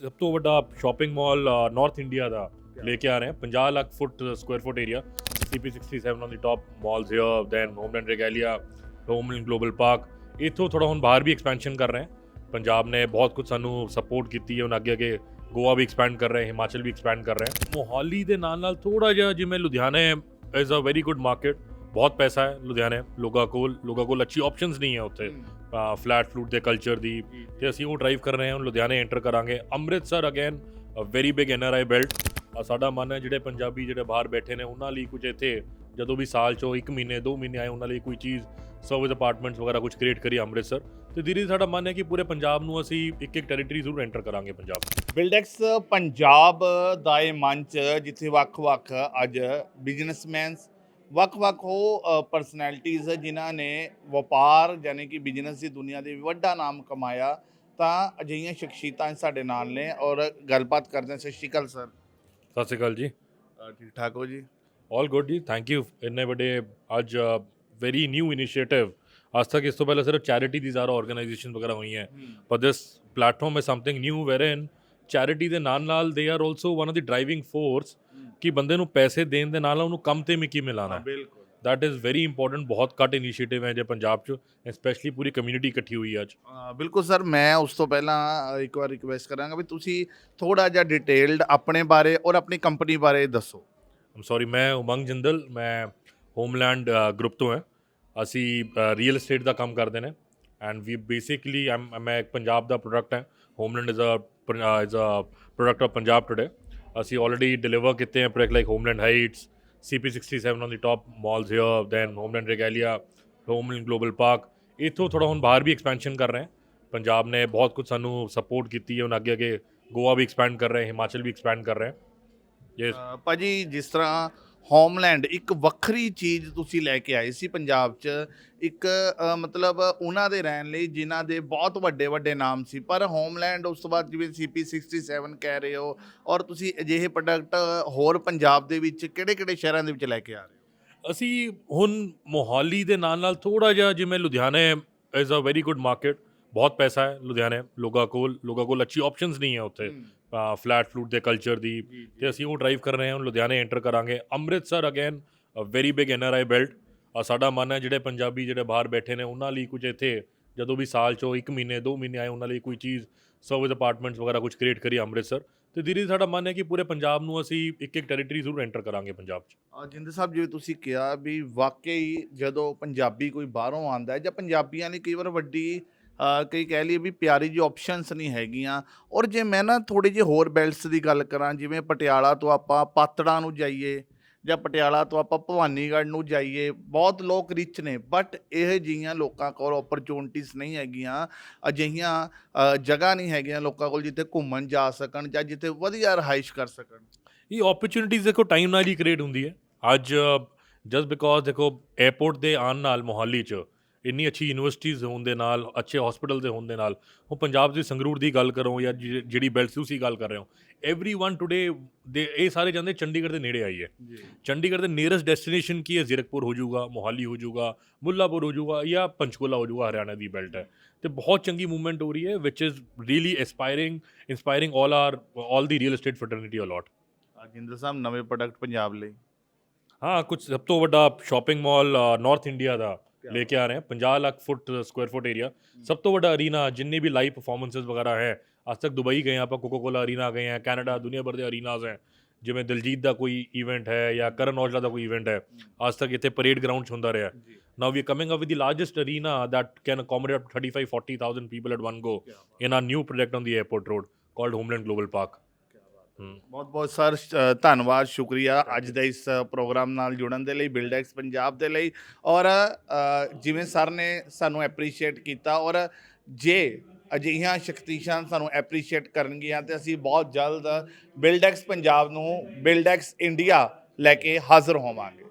ਸਭ ਤੋਂ ਵੱਡਾ ਸ਼ਾਪਿੰਗ ਮਾਲ ਨਾਰਥ ਇੰਡੀਆ ਦਾ ਲੈ ਕੇ ਆ ਰਹੇ ਹਾਂ। 50 lakh foot square foot area CP67 on the top malls here then Homeland Regalia Homeland Global Park ਇੱਥੋਂ ਥੋੜਾ ਹੁਣ ਬਾਹਰ ਵੀ ਐਕਸਪੈਂਸ਼ਨ ਕਰ ਰਹੇ ਹਾਂ। ਪੰਜਾਬ ਨੇ ਬਹੁਤ ਕੁਝ ਸਾਨੂੰ ਸਪੋਰਟ ਕੀਤੀ ਹੈ। ਹੁਣ ਅੱਗੇ ਅੱਗੇ ਗੋਆ ਵੀ ਐਕਸਪੈਂਡ ਕਰ ਰਹੇ ਹੈ ਹਿਮਾਚਲ ਵੀ ਐਕਸਪੈਂਡ ਕਰ ਰਹੇ ਹੈ। ਮੋਹਾਲੀ ਦੇ ਨਾਲ ਨਾਲ ਥੋੜਾ ਜਿਹਾ ਜਿਵੇਂ Ludhiana is a very good market ਬਹੁਤ ਪੈਸਾ ਹੈ ਲੁਧਿਆਣੇ ਲੋਕਾਂ ਕੋਲ ਲੋਕਾਂ ਕੋਲ ਅੱਛੀ ਆਪਸ਼ਨਸ ਨਹੀਂ ਹੈ ਉੱਥੇ। ਫਲੈਟ ਫਲੂਟ ਦੇ ਕਲਚਰ ਦੀ ਤੇ ਅਸੀਂ ਉਹ ਡਰਾਈਵ ਕਰ ਰਹੇ ਹਾਂ ਲੁਧਿਆਣੇ ਐਂਟਰ ਕਰਾਂਗੇ। Amritsar again a very big NRI belt ਸਾਡਾ ਮਨ ਹੈ ਜਿਹੜੇ ਪੰਜਾਬੀ ਜਿਹੜੇ ਬਾਹਰ ਬੈਠੇ ਨੇ ਉਹਨਾਂ ਲਈ ਕੁਝ ਇੱਥੇ ਜਦੋਂ ਵੀ ਸਾਲ ਚੋਂ 1 ਮਹੀਨੇ 2 ਮਹੀਨੇ ਆਏ ਉਹਨਾਂ ਲਈ ਕੋਈ ਚੀਜ਼ ਸਰਵਿਸ ਅਪਾਰਟਮੈਂਟਸ ਵਗੈਰਾ ਕੁਝ ਕ੍ਰੀਏਟ ਕਰੀ ਅੰਮ੍ਰਿਤਸਰ। ਤੇ ਧੀਰੇ ਸਾਡਾ ਮਨ ਹੈ ਕਿ ਪੂਰੇ ਪੰਜਾਬ ਨੂੰ ਅਸੀਂ ਇੱਕ ਇੱਕ ਟੈਰੀਟਰੀ ਜ਼ਰੂਰ ਐਂਟਰ ਕਰਾਂਗੇ ਪੰਜਾਬ ਬਿਲਡੈਕਸ ਪੰਜਾਬ ਦਾ ਇਹ ਮੰਚ ਜਿੱਥੇ ਵੱਖ-ਵੱਖ ਅੱਜ ਬਿਜ਼ਨਸਮੈਨਸ ਵੱਖ-ਵੱਖ ਉਹ ਪਰਸਨੈਲਿਟੀਜ਼ ਜਿਨ੍ਹਾਂ ਨੇ ਵਪਾਰ ਯਾਨੀ ਕਿ ਬਿਜ਼ਨਸ ਦੀ ਦੁਨੀਆ ਦੇ ਵੱਡਾ ਨਾਮ ਕਮਾਇਆ ਤਾਂ ਅਜਿਹੀਆਂ ਸ਼ਖਸੀਅਤਾਂ ਸਾਡੇ ਨਾਲ ਨੇ ਔਰ ਗੱਲਬਾਤ ਕਰਦੇ ਹਾਂ। ਸਤਿ ਸ਼੍ਰੀ ਅਕਾਲ ਸਰ। ਸਤਿ ਸ਼੍ਰੀ ਅਕਾਲ ਜੀ। ਠੀਕ ਠਾਕ ਹੋ ਜੀ? ਆਲ ਗੁੱਡ ਜੀ ਥੈਂਕ ਯੂ ਇੰਨੇ ਵੱਡੇ ਅੱਜ ਵੈਰੀ ਨਿਊ ਇਨੀਸ਼ੀਏਟਿਵ ਅੱਜ ਤੱਕ ਇਸ ਤੋਂ ਪਹਿਲਾਂ ਸਿਰਫ ਚੈਰਿਟੀ ਦੀ ਜ਼ਿਆਦਾ ਆਰਗੇਨਾਈਜੇਸ਼ਨ ਵਗੈਰਾ ਹੋਈਆਂ। but this platform is something new wherein charity ਦੇ ਨਾਲ ਨਾਲ ਦੇ are also one of the driving force ਕਿ ਬੰਦੇ ਨੂੰ ਪੈਸੇ ਦੇਣ ਦੇ ਨਾਲ ਉਹਨੂੰ ਕੰਮ ਤੇ ਮਿਕੀ ਮਿਲਾਣਾ ਬਿਲਕੁਲ। ਦੈਟ ਇਜ਼ ਵੈਰੀ ਇੰਪੋਰਟੈਂਟ ਬਹੁਤ ਘੱਟ ਇਨੀਸ਼ੀਏਟਿਵ ਹੈ ਜੇ ਪੰਜਾਬ 'ਚ ਸਪੈਸ਼ਲੀ ਪੂਰੀ ਕਮਿਊਨਿਟੀ ਇਕੱਠੀ ਹੋਈ ਅੱਜ। ਬਿਲਕੁਲ ਸਰ ਮੈਂ ਉਸ ਤੋਂ ਪਹਿਲਾਂ ਇੱਕ ਵਾਰ ਰਿਕਵੈਸਟ ਕਰਾਂਗਾ ਵੀ ਤੁਸੀਂ ਥੋੜਾ ਜਿਹਾ ਡਿਟੇਲਡ ਆਪਣੇ ਬਾਰੇ ਔਰ ਆਪਣੀ ਕੰਪਨੀ ਬਾਰੇ ਦੱਸੋ। ਆਮ ਸੌਰੀ ਮੈਂ ਉਮੰਗ ਜਿੰਦਲ ਮੈਂ ਹੋਮਲੈਂਡ ਗਰੁੱਪ ਤੋਂ ਹਾਂ। ਅਸੀਂ ਰੀਅਲ ਏਸਟੇਟ ਦਾ ਕੰਮ ਕਰਦੇ ਨੇ ਐਂਡ ਵੀ ਬੇਸਿਕਲੀ ਮੈਂ ਇੱਕ ਪੰਜਾਬ ਦਾ ਪ੍ਰੋਡਕਟ ਹੈ। Homeland is a is a product of Punjab today ਅਸੀਂ ਆਲਰੇਡੀ ਡਿਲੀਵਰ ਕੀਤੇ ਹੈ project like Homeland Heights CP67 on the top malls here then Homeland Regalia Homeland Global Park ਇੱਥੋਂ ਥੋੜਾ ਹੁਣ ਬਾਹਰ ਵੀ ਐਕਸਪੈਂਸ਼ਨ ਕਰ ਰਹੇ ਹਾਂ ਪੰਜਾਬ ਨੇ ਬਹੁਤ ਕੁਝ ਸਾਨੂੰ ਸਪੋਰਟ ਕੀਤੀ ਹੈ ਹੁਣ ਅੱਗੇ ਅੱਗੇ ਗੋਆ ਵੀ ਐਕਸਪੈਂਡ ਕਰ ਰਹੇ ਹੈ ਹਿਮਾਚਲ ਵੀ ਐਕਸਪੈਂਡ ਕਰ ਰਹੇ ਹੈ ਯੈਸ ਭਾਜੀ, ਜਿਸ ਤਰ੍ਹਾਂ ਹੋਮਲੈਂਡ ਇੱਕ ਵੱਖਰੀ ਚੀਜ਼ ਤੁਸੀਂ ਲੈ ਕੇ ਆਏ ਸੀ ਪੰਜਾਬ 'ਚ। ਇੱਕ ਅ, ਮਤਲਬ ਉਹਨਾਂ ਦੇ ਰਹਿਣ ਲਈ ਜਿਨ੍ਹਾਂ ਦੇ ਬਹੁਤ ਵੱਡੇ ਵੱਡੇ ਨਾਮ ਸੀ। ਪਰ ਹੋਮਲੈਂਡ ਉਸ ਤੋਂ ਬਾਅਦ ਜਿਵੇਂ CP67 ਕਹਿ ਰਹੇ ਹੋ ਔਰ ਤੁਸੀਂ ਅਜਿਹੇ ਪ੍ਰੋਡਕਟ ਹੋਰ ਪੰਜਾਬ ਦੇ ਵਿੱਚ ਕਿਹੜੇ-ਕਿਹੜੇ ਸ਼ਹਿਰਾਂ ਦੇ ਵਿੱਚ ਲੈ ਕੇ ਆ ਰਹੇ ਹੋ? ਅਸੀਂ ਹੁਣ ਮੋਹਾਲੀ ਦੇ ਨਾਲ ਨਾਲ ਥੋੜਾ ਜਿਹਾ ਜਿਵੇਂ Ludhiana is a very good market ਬਹੁਤ ਪੈਸਾ ਹੈ ਲੁਧਿਆਣੇ ਲੋਕਾਂ ਕੋਲ ਲੋਕਾਂ ਕੋਲ ਅੱਛੀ ਆਪਸ਼ਨਸ ਨਹੀਂ ਹੈ ਉੱਥੇ। ਫਲੈਟ ਫਲੂਟ ਦੇ ਕਲਚਰ ਦੀ ਤੇ ਅਸੀਂ ਉਹ ਡਰਾਈਵ ਕਰ ਰਹੇ ਹਾਂ ਲੁਧਿਆਣੇ ਐਂਟਰ ਕਰਾਂਗੇ। Amritsar again a very big NRI belt ਸਾਡਾ ਮਨ ਹੈ ਜਿਹੜੇ ਪੰਜਾਬੀ ਜਿਹੜੇ ਬਾਹਰ ਬੈਠੇ ਨੇ ਉਹਨਾਂ ਲਈ ਕੁਝ ਇੱਥੇ ਜਦੋਂ ਵੀ ਸਾਲ ਚੋਂ 1 ਮਹੀਨੇ 2 ਮਹੀਨੇ ਆਏ ਉਹਨਾਂ ਲਈ ਕੋਈ ਚੀਜ਼ ਸਰਵਿਸ ਅਪਾਰਟਮੈਂਟਸ ਵਗੈਰਾ ਕੁਝ ਕ੍ਰੀਏਟ ਕਰੀ ਅੰਮ੍ਰਿਤਸਰ। ਤੇ ਧੀਰੇ ਸਾਡਾ ਮਨ ਹੈ ਕਿ ਪੂਰੇ ਪੰਜਾਬ ਨੂੰ ਅਸੀਂ ਇੱਕ ਇੱਕ ਟੈਰੀਟਰੀ ਜ਼ਰੂਰ ਐਂਟਰ ਕਰਾਂਗੇ ਪੰਜਾਬ 'ਚ। ਅ, ਜਿੰਦਰ ਸਾਹਿਬ ਜਿਵੇਂ ਤੁਸੀਂ ਕਿਹਾ ਵੀ ਵਾਕਈ ਜਦੋਂ ਪੰਜਾਬੀ ਕੋਈ ਬਾਹਰੋਂ ਆਂਦਾ ਹੈ ਜਾਂ ਪੰਜਾਬੀਆਂ ਲਈ ਕਈ ਵਾਰ ਵੱਡੀ ਕਈ ਕਹਿ ਲਈਏ ਵੀ ਪਿਆਰੀ ਜੀ ਆਪਸ਼ਨਸ ਨਹੀਂ ਹੈਗੀਆਂ। ਔਰ ਜੇ ਮੈਂ ਨਾ ਥੋੜੇ ਜਿਹੇ ਹੋਰ ਬੈਲਟਸ ਦੀ ਗੱਲ ਕਰਾਂ, ਜਿਵੇਂ ਪਟਿਆਲਾ ਤੋਂ ਆਪਾਂ ਪਾਤੜਾ ਨੂੰ ਜਾਈਏ ਜਾਂ ਪਟਿਆਲਾ ਤੋਂ ਆਪਾਂ ਭਵਾਨੀਗੜ੍ਹ ਨੂੰ ਜਾਈਏ, ਬਹੁਤ ਲੋਕ ਰਿਚ ਨੇ ਬਟ ਇਹ ਜਿਹੀਆਂ ਲੋਕਾਂ ਕੋਲ ਓਪਰਚੁਨਿਟੀਆਂ ਨਹੀਂ ਹੈਗੀਆਂ। ਅਜਿਹੀਆਂ ਜਗ੍ਹਾ ਨਹੀਂ ਹੈਗੀਆਂ ਲੋਕਾਂ ਕੋਲ ਜਿੱਥੇ ਘੁੰਮਣ ਜਾ ਸਕਣ ਜਾਂ ਜਿੱਥੇ ਵਧੀਆ ਰਹਾਇਸ਼ ਕਰ ਸਕਣ। ਇਹ ਓਪਰਚੁਨਿਟੀਆਂ ਦੇਖੋ ਟਾਈਮ ਨਾਲ ਹੀ ਕ੍ਰੀਏਟ ਹੁੰਦੀ ਹੈ। ਅੱਜ ਜਸਟ ਬਿਕੋਜ਼ ਦੇਖੋ 에어ਪੋਰਟ ਦੇ ਆਉਣ ਨਾਲ ਮੋਹਾਲੀ 'ਚ ਇੰਨੀ ਅੱਛੀ ਯੂਨੀਵਰਸਿਟੀਜ਼ ਹੋਣ ਦੇ ਨਾਲ ਅੱਛੇ ਹਸਪੀਟਲ ਦੇ ਹੋਣ ਦੇ ਨਾਲ ਉਹ ਪੰਜਾਬ ਦੇ ਸੰਗਰੂਰ ਦੀ ਗੱਲ ਕਰੋ ਜਾਂ ਜਿ- ਜਿਹੜੀ ਬੈਲਟ ਤੁਸੀਂ ਗੱਲ ਕਰ ਰਹੇ ਹੋ एवरीवन ਟੁਡੇ ਦੇ ਇਹ ਸਾਰੇ ਜਾਂਦੇ ਚੰਡੀਗੜ੍ਹ ਦੇ ਨੇੜੇ ਆਈ ਹੈ ਜੀ ਚੰਡੀਗੜ੍ਹ ਦੇ ਨੀਅਰੈਸਟ ਡੈਸਟੀਨੇਸ਼ਨ ਕੀ ਹੈ ਜ਼ੀਰਕਪੁਰ ਹੋ ਜਾਊਗਾ ਮੋਹਾਲੀ ਹੋ ਜਾਊਗਾ ਮੁੱਲਾਪੁਰ ਹੋ ਜਾਊਗਾ ਜਾਂ ਪੰਚਕੂਲਾ ਹੋ ਜਾਊਗਾ ਹਰਿਆਣਾ ਦੀ ਬੈਲਟ ਹੈ ਤੇ ਬਹੁਤ ਚੰਗੀ ਮੂਵਮੈਂਟ ਹੋ ਰਹੀ ਹੈ which is really aspiring inspiring all are all the real estate fraternity a lot Jinder Sahib ਨਵੇਂ ਪ੍ਰੋਡਕਟ ਪੰਜਾਬ ਲਈ ਹਾਂ ਕੁਝ ਸਭ ਤੋਂ ਵੱਡਾ ਸ਼ਾਪਿੰਗ ਮਾਲ ਨਾਰਥ ਇੰਡੀਆ ਦਾ ਲੈ ਕੇ ਆ ਰਹੇ ਹਾਂ 50 lakh foot square foot area ਸਭ ਤੋਂ ਵੱਡਾ ਅਰੀਨਾ ਜਿੰਨੇ ਵੀ ਲਾਈਵ ਪਰਫਾਰਮੈਂਸਸ ਵਗੈਰਾ ਹੈ ਅੱਜ ਤੱਕ ਦੁਬਈ ਗਏ ਆਪਾਂ ਕੋਕਾ ਕੋਲਾ ਅਰੀਨਾ ਗਏ ਹਾਂ ਕੈਨੇਡਾ ਦੁਨੀਆ ਭਰ ਦੇ ਅਰੀਨਾਸ ਹੈ। ਜਿਵੇਂ ਦਿਲਜੀਤ ਦਾ ਕੋਈ ਇਵੈਂਟ ਹੈ ਜਾਂ ਕਰਨ ਔਜਲਾ ਦਾ ਕੋਈ ਇਵੈਂਟ ਹੈ ਅੱਜ ਤੱਕ ਇੱਥੇ ਪਰੇਡ ਗਰਾਊਂਡ 'ਚ ਹੁੰਦਾ ਰਿਹਾ। Now we coming up with the largest arena accommodate up to 35 40000 people at one go in our new project on the airport road called homeland global park ਹਮ ਬਹੁਤ ਬਹੁਤ ਸਰ ਧੰਨਵਾਦ, ਸ਼ੁਕਰੀਆ ਅੱਜ ਦੇ ਇਸ ਪ੍ਰੋਗਰਾਮ ਨਾਲ ਜੁੜਨ ਦੇ ਲਈ ਬਿਲਡੈਕਸ ਪੰਜਾਬ ਦੇ ਲਈ। ਔਰ ਜਿਵੇਂ ਸਰ ਨੇ ਸਾਨੂੰ ਐਪਰੀਸ਼ੀਏਟ ਕੀਤਾ ਔਰ ਜੇ ਅਜਿਹੀਆਂ ਸ਼ਕਤੀਸ਼ਾਂ ਸਾਨੂੰ ਐਪਰੀਸ਼ੀਏਟ ਕਰਨਗੀਆਂ ਤੇ ਅਸੀਂ ਬਹੁਤ ਜਲਦ ਬਿਲਡੈਕਸ ਪੰਜਾਬ ਨੂੰ ਬਿਲਡੈਕਸ ਇੰਡੀਆ ਲੈ ਕੇ ਹਾਜ਼ਰ ਹੋਵਾਂਗੇ।